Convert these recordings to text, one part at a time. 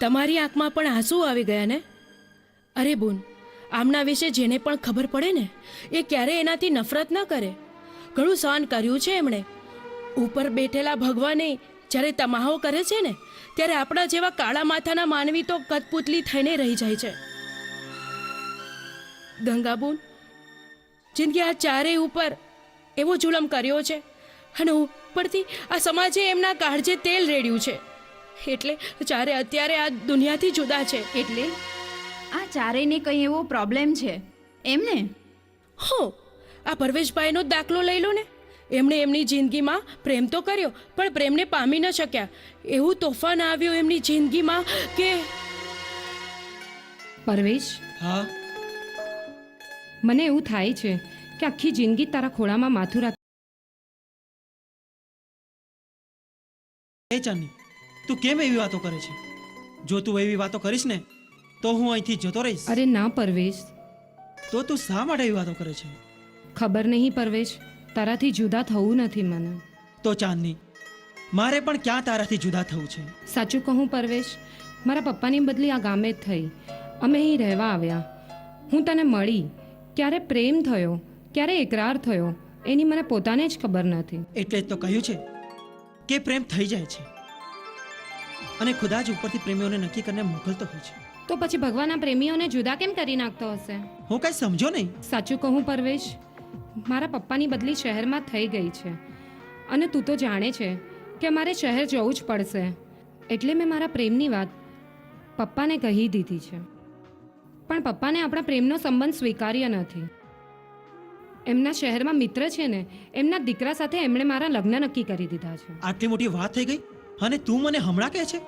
તમારી આંખમાં પણ આંસુ આવી ગયા ને? અરે બોન, આમના વિશે જેને પણ ખબર પડે ને, એ ક્યારે એનાથી નફરત ન કરે. ઘણું સહન કર્યું છે એમણે. ઉપર બેઠેલા ભગવાને જ્યારે તમાહો કરે છે ને, ત્યારે આપણા જેવા કાળા માથાના માનવી તો કઠપુતલી થઈને રહી જાય છે. ગંગાબુન જિંદગી આ ચારેય ઉપર એવો જુલમ કર્યો છે. અને ઉપરથી આ સમાજે એમના કાળજે તેલ રેડ્યું છે. એટલે ચારે અત્યારે આ દુનિયાથી જુદા છે એટલે? આ ચારેયને કંઈ એવો પ્રોબ્લેમ છે એમને? હો આ પરવેશભાઈનો જ દાખલો લઈ લો ને. એમણે એમની જિંદગીમાં પ્રેમ તો કર્યો પણ પ્રેમને પામી ન શક્યા. એવું તોફાન આવ્યું એમની જિંદગીમાં કે પરવેશ? હા? મને એવું થાય છે કે આખી જિંદગી તારા ખોળામાં માથું રાખ એ ચાંદની તું કેમ એવી વાતો કરે છે? જો તું એવી વાતો કરીશ ને તો હું અહીંથી જતો રહીશ. અરે ના પરવેશ. તો તું શા માટે એવી વાતો કરે છે? ખબર નહીં પરવેશ. તારાથી જુદા થવું નથી મને. તો ચાંદની મારે પણ ક્યાં તારાથી જુદા થવું છે? સાચું કહું પરવેશ મારા પપ્પાની બદલી આ ગામે જ થઈ. અમે અહીં રહેવા આવ્યા. હું તને મળી. ક્યારે પ્રેમ થયો ક્યારે એકરાર થયો એની મને પોતાને જ ખબર નથી. એટલે જ તો કહ્યું છે કે પ્રેમ થઈ જાય છે. અને ખુદા જ ઉપરથી પ્રેમીઓને નક્કી કરીને મોકલતો હોય છે. તો પછી ભગવાનના પ્રેમીઓને જુદા કેમ કરી નાખતો હશે? હું કાંઈ સમજો નહીં. સાચું કહું પરવેશ મારા પપ્પાની બદલી શહેરમાં થઈ ગઈ છે. અને તું તો જાણે છે કે મારે શહેર જવું જ પડશે. એટલે મેં મારા પ્રેમની વાત પપ્પાને કહી દીધી છે. પણ પપ્પાને આપણા પ્રેમનો સંબંધ સ્વીકાર્ય નથી. એમના શહેરમાં મિત્ર છે ને એમના દીકરા સાથે એમણે મારા લગ્ન નક્કી કરી દીધા છે. આટલી મોટી વાત થઈ ગઈ? અને તું મને હમણાં કહે છે?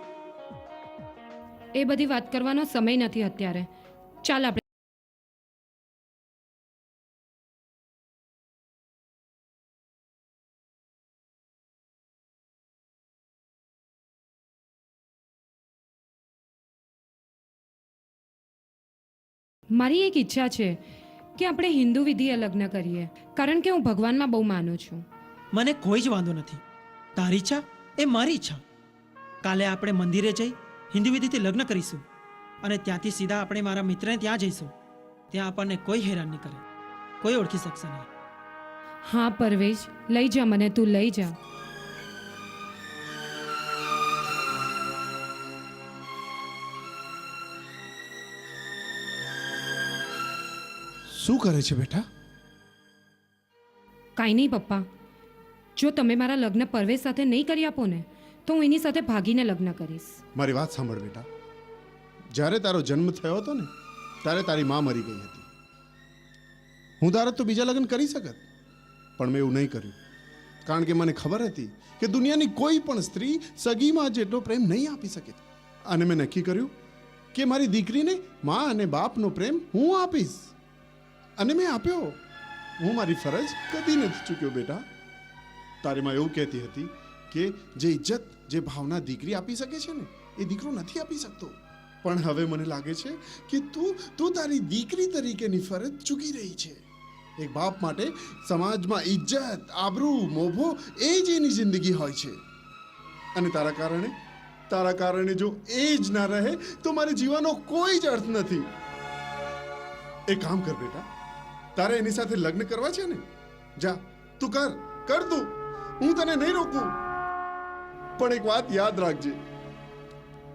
એ બધી વાત કરવાનો સમય નથી અત્યારે. ચાલ આપણે મારી એક ઈચ્છા છે કે આપણે હિન્દુ વિધિએ લગ્ન કરીએ. કારણ કે હું ભગવાનમાં બહુ માનું છું. મને કોઈ જ વાંધો નથી. તારી ઈચ્છા? એ મારી ઈચ્છા. કાલે આપણે મંદિરે જઈ હિન્દુ વિધિથી લગ્ન કરીશું અને ત્યાંથી સીધા આપણે મારા મિત્રને ત્યાં જઈશું. ત્યાં આપણને કોઈ હેરાન નહીં કરે. કોઈ ઓળખી શકશે નહીં. હા પરવેશ લઈ જા મને તું લઈ જા. શું કરે છે બેટા? કાંઈ નહીં પપ્પા. જો તમે મારા લગ્ન પરવેશ સાથે નહીં કરી આપો ને, તો હું એની સાથે ભાગીને લગ્ન કરીશ. મારી વાત સાંભળ બેટા. જ્યારે તારો જન્મ થયો હતો ને, ત્યારે તારી માં મરી ગઈ હતી. હું તારા તો બીજા લગ્ન કરી શકત, પણ મેં એવું નહીં કર્યું. કારણ કે મને ખબર હતી કે દુનિયાની કોઈ પણ સ્ત્રી સગીમાં જેટલો પ્રેમ નહીં આપી શકે. અને મેં નક્કી કર્યું કે મારી દીકરીને માં અને બાપનો પ્રેમ હું આપીશ. અને મેં આપ્યો. હું મારી ફરજ કદી નથી ચૂક્યો બેટા. તારી માં એવું કહેતી હતી કે જે ઇજ્જત, જે ભાવના દીકરી આપી શકે છે ને, એ દીકરો નથી આપી શકતો. પણ હવે મને લાગે છે કે તું તું તારી દીકરી તરીકેની ફરજ ચૂકી રહી છે. એક બાપ માટે સમાજમાં ઇજ્જત, આબરૂ, મોભો એ જ એની જિંદગી હોય છે. અને તારા કારણે તારા કારણે જો એ જ ના રહે, તો મારે જીવવાનો કોઈ જ અર્થ નથી. એ કામ કર બેટા, તારે એની સાથે લગ્ન કરવા છે ને? જા, તું કર કર તું. હું તને નહીં રોકું. પણ એક વાત યાદ રાખજે.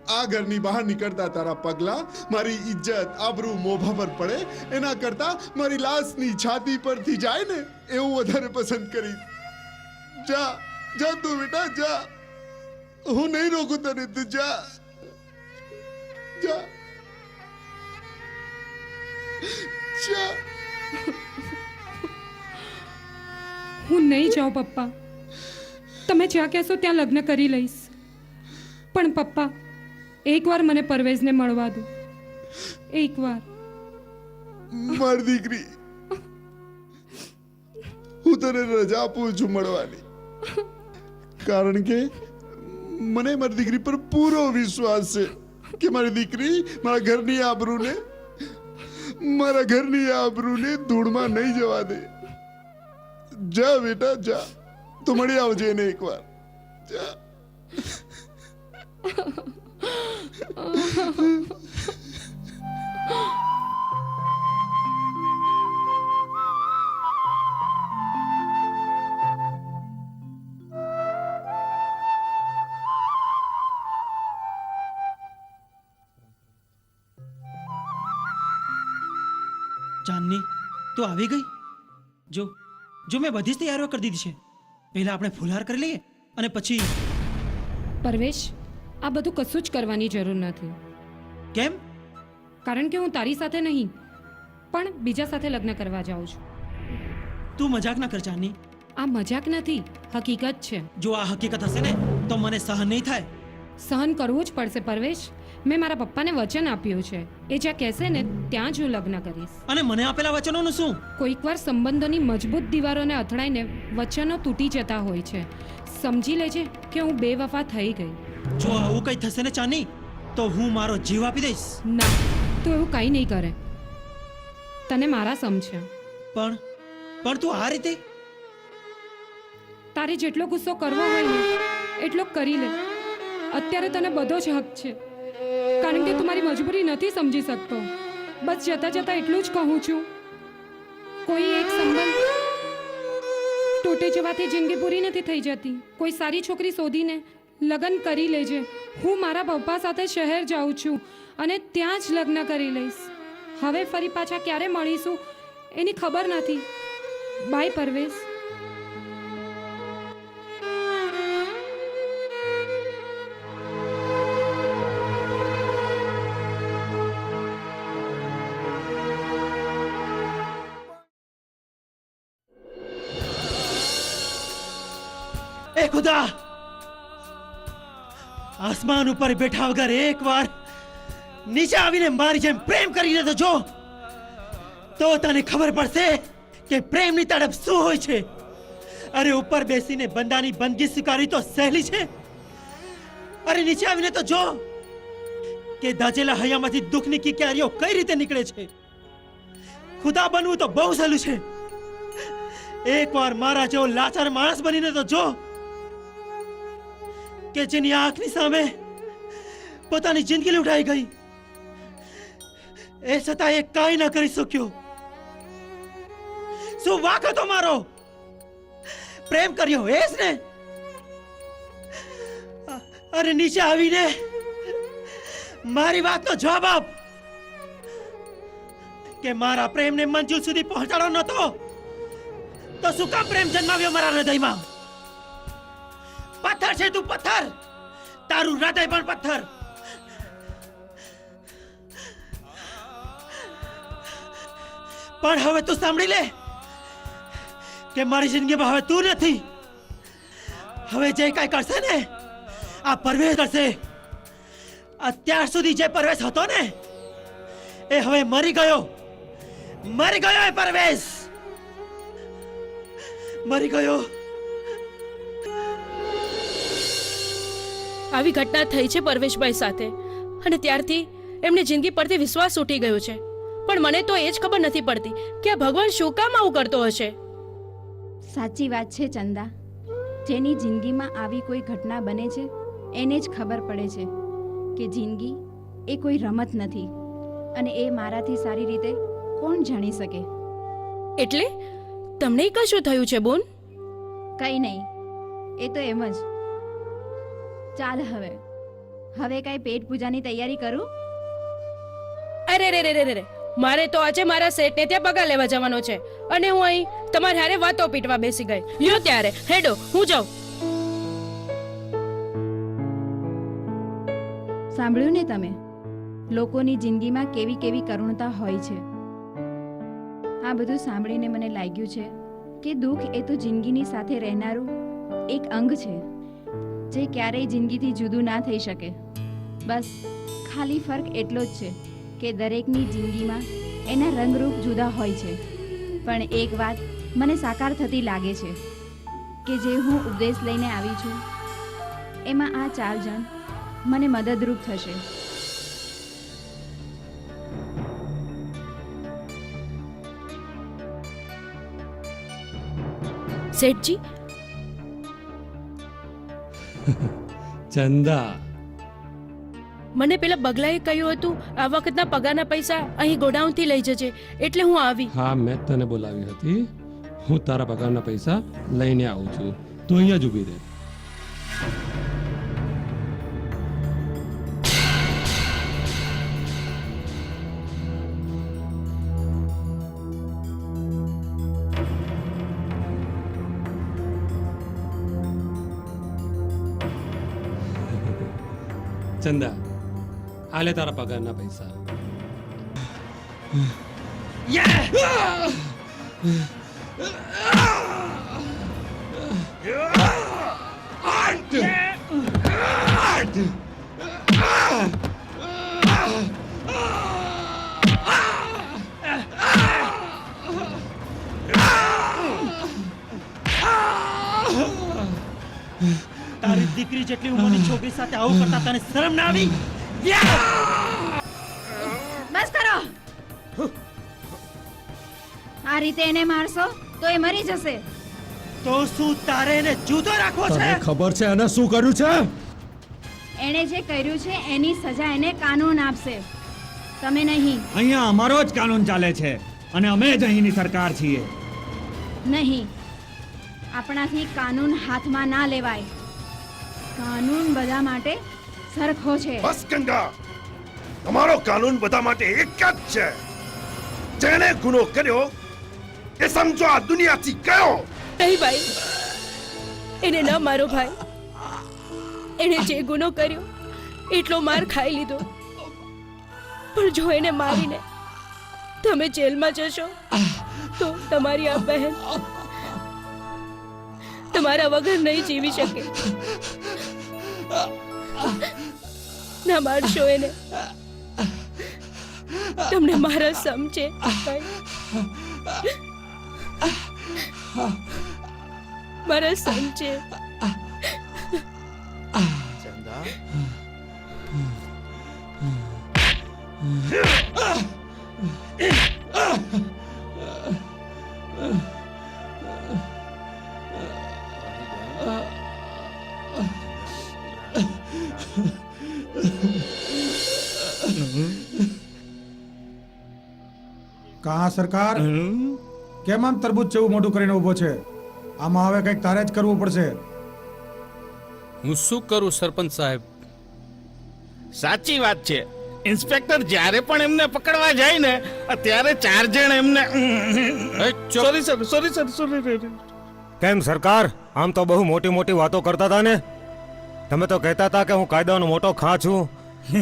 આ ઘરની બહાર નીકળતા તારા પગલા મારી ઇજ્જત આબરૂ, મોભા પર પડે. એના કરતા મારી લાશની છાતી પરથી જાય ને, એવું વધારે પસંદ કરી જા જા તું બેટા, જા. હું નહીં રોકું તને તું જા. જા. જા. હું નહીં જાઉં પપ્પા. તમે જ્યાં કહેશો ત્યાં લગ્ન કરી લઈશ. પણ પપ્પા, એકવાર મને પરવેઝને મળવા દો. એકવાર. મારી દીકરી, હું તને રજા આપું છું મળવાની. કારણ કે મને મારી દીકરી પર પૂરો વિશ્વાસ છે કે મારી દીકરી મારા ઘરની આબરૂને, મારા ઘરની આબરૂને ધૂળમાં નહીં જવા દે. જા બેટા, જા. તું મળી આવજે એને એકવાર. જાનની, તું આવી ગઈ? જો જો મેં બધી જ તૈયારીઓ કરી દીધી છે. પહેલા આપણે ફુલહાર કરી લઈએ અને પછી પરવેશ આ બધું કશું જ કરવાની જરૂર નથી. કેમ? કારણ કે હું તારી સાથે નહીં પણ બીજા સાથે લગ્ન કરવા જાઉં છું. તું મજાક ના કર ચાંદની આ મજાક નથી હકીકત છે. જો આ હકીકત હશે ને તો મને સહન નહીં થાય. સહન કરવું જ પડશે પરવેશ. મેં મારા પપ્પાને વચન આપ્યું છે. એ જ્યાં કહેશે ને ત્યાં જ હું લગ્ન કરીશ. અને મને આપેલા વચનોનું શું? કોઈક વાર સંબંધોની મજબૂત દીવારોને અથડાઈને વચનો તૂટી જતા હોય છે. સમજી લેજે કે હું બેવફા થઈ ગઈ. જો આવું કંઈ થશે ને ચાની તો હું મારો જીવ આપી દઈશ. ના તું એવું કંઈ નહીં કરે. તને મારા સમજે પણ પણ તું આ રીતે? તારે જેટલો ગુસ્સો કરવો હોય ને એટલો કરી લે. અત્યારે તને બધો જ હક છે. કારણ કે તું મારી મજબૂરી નથી સમજી શકતો. બસ જતા જતા એટલું જ કહું છું. કોઈ એક સંબંધ તૂટી જવાથી જિંદગી પૂરી નથી થઈ જતી. કોઈ સારી છોકરી શોધીને લગ્ન કરી લેજે. હું મારા પપ્પા સાથે શહેર જાઉં છું અને ત્યાં જ લગ્ન કરી લઈશ. હવે ફરી પાછા ક્યારે મળીશું એની ખબર નથી. બાય, પરવેશ. એ ખુદા! આસમાન ઉપર બેઠા વગર એકવાર નીચે આવીને મારી જેમ પ્રેમ કરીને તો જો, તો તને ખબર પડશે કે પ્રેમની તડપ શું હોય છે. અરે ઉપર બેસીને બંદાની બંદગી સ્વીકારી તો સહેલી છે. અરે નીચે આવીને તો જો કે દાજેલા હૈયામાંથી દુઃખની કિકારીઓ કઈ રીતે નીકળે છે. ખુદા બનવું તો બહુ સહેલું છે. એકવાર મારા જેવો લાચાર માણસ બનીને તો જો કે જેની આંખની સામે પોતાની જિંદગી લૂંટાઈ ગઈ. એ છતાં એ કાંઈ ના કરી શક્યો. શું વાક હતો મારો? પ્રેમ કર્યો એ જ ને અરે નીચે આવીને મારી વાતનો જવાબ આપ. કે મારા પ્રેમને મંજૂર સુધી પહોંચાડો નતો તો શું કામ પ્રેમ જન્માવ્યો મારા હૃદયમાં? પથ્થર છે તું પથ્થર. તારું હૃદય પણ પથ્થર. પણ હવે તું સાંભળી લે કે મારી જિંદગીમાં હવે તું નથી. હવે જે કાંઈ કરશે ને, આ પરવેશ કરશે. અત્યાર સુધી જે પરવેશ હતો ને, એ હવે મરી ગયો. મરી ગયો એ પરવેશ. મરી ગયો. આવી ઘટના થઈ છે પરવેશભાઈ સાથે. અને ત્યારથી એમને જિંદગી પરથી વિશ્વાસ ઉઠી ગયો છે. પણ મને તો એ જ ખબર નથી પડતી કે આ ભગવાન શું કામ આવું કરતો હશે. સાચી વાત છે ચંદા. જેની જિંદગીમાં આવી કોઈ ઘટના બને છે એને જ ખબર પડે છે કે જિંદગી એ કોઈ રમત નથી. અને એ મારાથી સારી રીતે કોણ જાણી શકે? એટલે? તમને કશું થયું છે બોન? કંઈ નહીં. એ તો એમ જ. ચાલ હવે. હવે કાંઈ પેટ પૂજાની તૈયારી કરું? અરે રે રે રે મારે તો આજે મારા સેટને ત્યાં પગાર લેવા જવાનો છે. અને હું અહીં તમારી હારે વાતો પીટવા બેસી ગઈ. યો ત્યારે. હેડો હું જાઉં. સાંભળ્યું ને તમે? લોકોની જિંદગીમાં કેવી કેવી કરુણતા હોય છે. આ બધું સાંભળીને મને લાગ્યું છે કે દુઃખ એ તો જિંદગીની સાથે રહેનારું એક અંગ છે. જે ક્યારેય જિંદગીથી જુદું ના થઈ શકે. બસ, ખાલી ફર્ક એટલો જ છે કે દરેકની જિંદગીમાં એના રંગરૂપ જુદા હોય છે. પણ એક વાત મને સાકાર થતી લાગે છે કે જે હું ઉપદેશ લઈને આવી છું, એમાં આ ચાર જણ મને મદદરૂપ થશે. શેઠજી ચંદા. મને પેલા બગલાએ કહ્યું હતું આ વખતના પગારના પૈસા અહીં ગોડાઉનથી લઈ જજે એટલે હું આવી. હા મેં તને બોલાવી હતી. હું તારા પગારના પૈસા લઈને આવું છું. તું અહીંયા જ ઊભી રહે. ચંદા આલે તારા પગારના પૈસા તારી દીકરી જેટલી ઉંમરની છોકરી સાથે આવું કરતા તને શરમ ના આવી? બસ કરો. આ રીતે એને મારશો તો એ મરી જશે. તો શું તારે એને જુદો રાખવો છે? ખબર છે એને શું કર્યું છે? એણે જે કર્યું છે એની સજા એને કાનૂન આપશે. તમે નહીં. અહીંયા અમારો જ કાનૂન ચાલે છે અને અમે જ અહીંની સરકાર છીએ. નહીં. આપણાથી કાનૂન હાથમાં ના લેવાય. કાનૂન બધા માટે સરખો છે. બસ ગંગા. તમારો કાનૂન બધા માટે એક જ છે. જેણે ગુનો કર્યો એ સમજો આ દુનિયાથી ગયો નહીં ભાઈ. એને ન મારો ભાઈ. એણે જે ગુનો કર્યો એટલો માર ખાઈ લીધો. પણ જો એને મારીને તમે જેલમાં જશો તો તમારી આ બહેન તમારા વગર નહીં જીવી શકે. ના મારશો એને. તમને મારા સમજે ભાઈ. મારા સમજે ચંદા. કહા સરકાર? કેમ આમ તરબૂચ જેવું મોટું કરીને ઊભો છે? આમાં હવે કંઈક તારે જ કરવું પડશે. હું શું કરું સરપંચ સાહેબ? સાચી વાત છે. ઇન્સ્પેક્ટર જ્યારે પણ એમને પકડવા જાય ને ત્યારે ચાર જણ એમને. Sorry sir sorry sir sorry કેમ સરકાર? આમ તો બહુ મોટી મોટી વાતો કરતા હતા ને. તમે તો કહેતા હતા કે હું કાયદાનો મોટો ખા છું.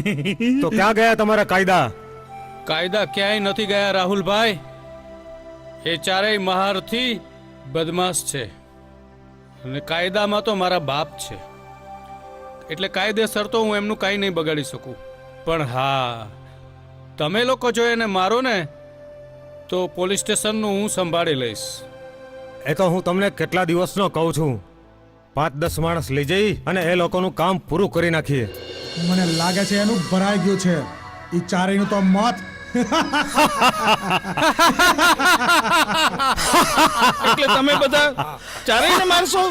તો ક્યાં ગયા તમારા કાયદા? કાયદા ક્યાંય નથી ગયા રાહુલભાઈ? એ ચારેય મહારથી બદમાશ છે. અને કાયદામાં તો મારા બાપ છે. એટલે કાયદેસર તો હું એમનું કાંઈ નહીં બગાડી શકું. પણ હા તમે લોકો જો એને મારો ને તો પોલીસ સ્ટેશનનું હું સંભાળી લઈશ. એ તો હું તમને કેટલા દિવસનો કહું છું. પાંચ દસ માણસ લઈ જઈ અને એ લોકોનું કામ પૂરું કરી નાખીએ. મને લાગે છે એનું ભરાઈ ગયું છે. એ ચારેયનું તો મોત એટલે તમે બધા ચારેયને મારશો?